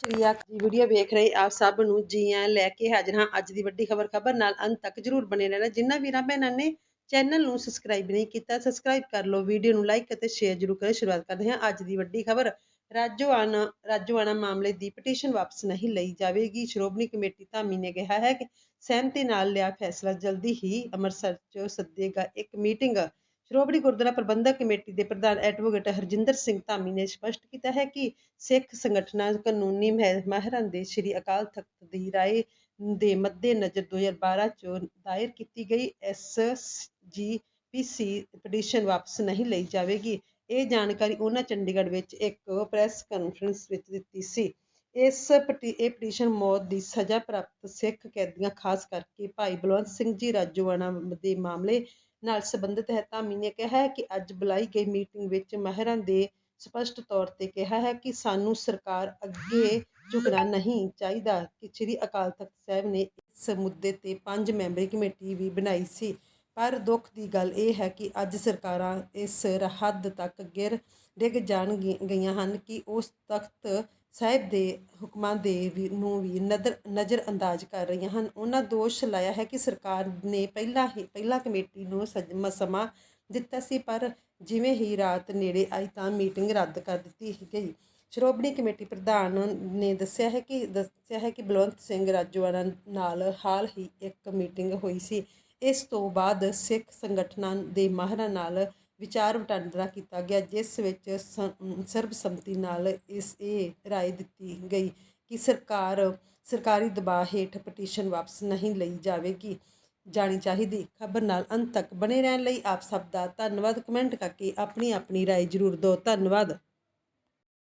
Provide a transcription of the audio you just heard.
ਸ਼੍ਰੀ ਅਕਾਲ video ਵੇਖ ਰਹੇ ਆਪ ਸਭ ਨੂੰ ਜੀ ਆਇਆਂ ਲੈ ਕੇ ਹਾਜ਼ਰ ਹਾਂ। ਅੱਜ ਦੀ ਵੱਡੀ ਖਬਰ ਖਬਰ ਨਾਲ ਅੰਤ ਤੱਕ ਜਰੂਰ ਬਣੇ ਰਹਿਣਾ। ਜਿਨ੍ਹਾਂ ਵੀਰਾਂ ਭੈਣਾਂ ਨੇ ਚੈਨਲ ਨੂੰ ਸਬਸਕ੍ਰਾਈਬ ਨਹੀਂ ਕੀਤਾ ਸਬਸਕ੍ਰਾਈਬ ਕਰ ਲਓ, ਵੀਡੀਓ ਨੂੰ ਲਾਈਕ ਅਤੇ ਸ਼ੇਅਰ ਜਰੂਰ ਕਰੇ ਸ਼ੁਰੂਆਤ ਕਰਦੇ ਹਾਂ ਅੱਜ ਦੀ ਵੱਡੀ ਖਬਰ। ਰਾਜੋਆਣਾ ਰਾਜੋਆਣਾ ਮਾਮਲੇ ਦੀ ਪਟੀਸ਼ਨ ਵਾਪਸ ਨਹੀਂ ਲਈ ਜਾਵੇਗੀ। ਸ਼੍ਰੋਮਣੀ ਕਮੇਟੀ ਧਾਮੀ ਨੇ ਕਿਹਾ ਹੈ ਕਿ ਸਹਿਮਤੀ ਨਾਲ ਲਿਆ ਫੈਸਲਾ ਜਲਦੀ ਹੀ ਅੰਮ੍ਰਿਤਸਰ 'ਚ ਸੱਦੇਗਾ ਇੱਕ ਮੀਟਿੰਗ ਸ਼੍ਰੋਮਣੀ ਗੁਰਦੁਆਰਾ ਪ੍ਰਬੰਧਕ ਕਮੇਟੀ ਦੇ ਪ੍ਰਧਾਨ ਐਡਵੋਕੇਟ ਹਰਜਿੰਦਰ ਸਿੰਘ ਧਾਮੀ ਨੇ ਸਪਸ਼ਟ ਕੀਤਾ ਹੈ ਕਿ ਸਿੱਖ ਸੰਗਠਨਾਂ ਕਾਨੂੰਨੀ ਮਾਹਿਰਾਂ ਦੇ ਸ੍ਰੀ ਅਕਾਲ ਤਖਤ ਦੀ ਰਾਏ ਦੇ ਮੱਦੇਨਜ਼ਰ 2012 ਚ ਦਾਇਰ ਕੀਤੀ ਗਈ। ਐਸਜੀਪੀਸੀ ਪਟੀਸ਼ਨ ਵਾਪਸ ਨਹੀਂ ਲਈ ਜਾਵੇਗੀ। ਇਹ ਜਾਣਕਾਰੀ ਉਹਨਾਂ ਚੰਡੀਗੜ੍ਹ ਵਿੱਚ ਇੱਕ ਪ੍ਰੈਸ ਕਾਨਫਰੰਸ ਵਿੱਚ ਦਿੱਤੀ ਸੀ। ਇਸ ਪਟੀ, ਇਹ ਪਟੀਸ਼ਨ ਮੌਤ ਦੀ ਸਜ਼ਾ ਪ੍ਰਾਪਤ ਸਿੱਖ ਕੈਦੀਆਂ, ਖਾਸ ਕਰਕੇ ਭਾਈ ਬਲਵੰਤ ਸਿੰਘ ਜੀ ਰਾਜੋਆਣਾ ਦੇ ਮਾਮਲੇ ਨਾਲ ਸੰਬੰਧਿਤ ਹੈ ਧਾਮੀ ਨੇ ਕਿਹਾ ਹੈ ਕਿ ਅੱਜ ਬੁਲਾਈ ਗਈ ਮੀਟਿੰਗ ਵਿੱਚ ਮਾਹਿਰਾਂ ਦੇ ਸਪਸ਼ਟ ਤੌਰ ਤੇ ਕਿਹਾ ਹੈ ਕਿ ਸਾਨੂੰ ਸਰਕਾਰ ਅੱਗੇ ਝੁਕਣਾ ਨਹੀਂ ਚਾਹੀਦਾ। ਕਿ ਸ੍ਰੀ ਅਕਾਲ ਤਖਤ ਸਾਹਿਬ ਨੇ ਇਸ ਮੁੱਦੇ ਤੇ ਪੰਜ ਮੈਂਬਰੀ ਕਮੇਟੀ ਵੀ ਬਣਾਈ ਸੀ। ਪਰ ਦੁੱਖ ਦੀ ਗੱਲ ਇਹ ਹੈ ਕਿ ਅੱਜ ਸਰਕਾਰਾਂ ਇਸ ਹੱਦ ਤੱਕ ਗਿਰ ਡਿੱਗ ਜਾਣ ਗੀ- ਗਈਆਂ ਹਨ ਕਿ ਉਸ ਤਖਤ ਸਾਹਿਬ ਦੇ ਹੁਕਮਾਂ ਦੇ ਵੀ, ਨੂੰ ਵੀ ਨਜ਼ਰ ਨਜ਼ਰ ਅੰਦਾਜ਼ ਕਰ ਰਹੀਆਂ ਹਨ। ਉਹਨਾਂ ਦੋਸ਼ ਲਾਇਆ ਹੈ ਕਿ ਸਰਕਾਰ ਨੇ ਪਹਿਲਾਂ ਹੀ, ਪਹਿਲਾਂ ਕਮੇਟੀ ਨੂੰ ਸਜ- ਸਮਾਂ ਦਿੱਤਾ ਸੀ, ਪਰ ਜਿਵੇਂ ਹੀ ਰਾਤ ਨੇੜੇ ਆਈ ਤਾਂ ਮੀਟਿੰਗ ਰੱਦ ਕਰ ਦਿੱਤੀ ਗਈ। ਸ਼੍ਰੋਮਣੀ ਕਮੇਟੀ ਪ੍ਰਧਾਨ ਨੇ ਦੱਸਿਆ ਹੈ ਕਿ, ਦੱਸਿਆ ਹੈ ਕਿ ਬਲਵੰਤ ਸਿੰਘ ਰਾਜੋਆਣਾ ਨਾਲ ਹਾਲ ਹੀ ਇੱਕ ਮੀਟਿੰਗ ਹੋਈ ਸੀ। ਇਸ ਤੋਂ ਬਾਅਦ ਸਿੱਖ ਸੰਗਠਨਾਂ ਦੇ ਮਾਹਰਾਂ ਨਾਲ ਵਿਚਾਰ ਵਟਾਂਦਰਾ ਕੀਤਾ ਗਿਆ, ਜਿਸ ਵਿੱਚ ਸ- ਸਰਬਸੰਮਤੀ ਨਾਲ ਇਸ, ਇਹ ਰਾਏ ਦਿੱਤੀ ਗਈ ਕਿ ਸਰਕਾਰ, ਸਰਕਾਰੀ ਦਬਾਅ ਹੇਠ ਪਟੀਸ਼ਨ ਵਾਪਸ ਨਹੀਂ ਲਈ ਜਾਵੇਗੀ। ਜਾਣੀ ਚਾਹੀਦੀ ਖਬਰ ਨਾਲ ਅੰਤ ਤੱਕ ਬਣੇ ਰਹਿਣ ਲਈ ਆਪ ਸਭ ਦਾ ਧੰਨਵਾਦ। ਕਮੈਂਟ ਕਰਕੇ ਆਪਣੀ ਆਪਣੀ ਰਾਏ ਜ਼ਰੂਰ ਦਿਓ। ਧੰਨਵਾਦ।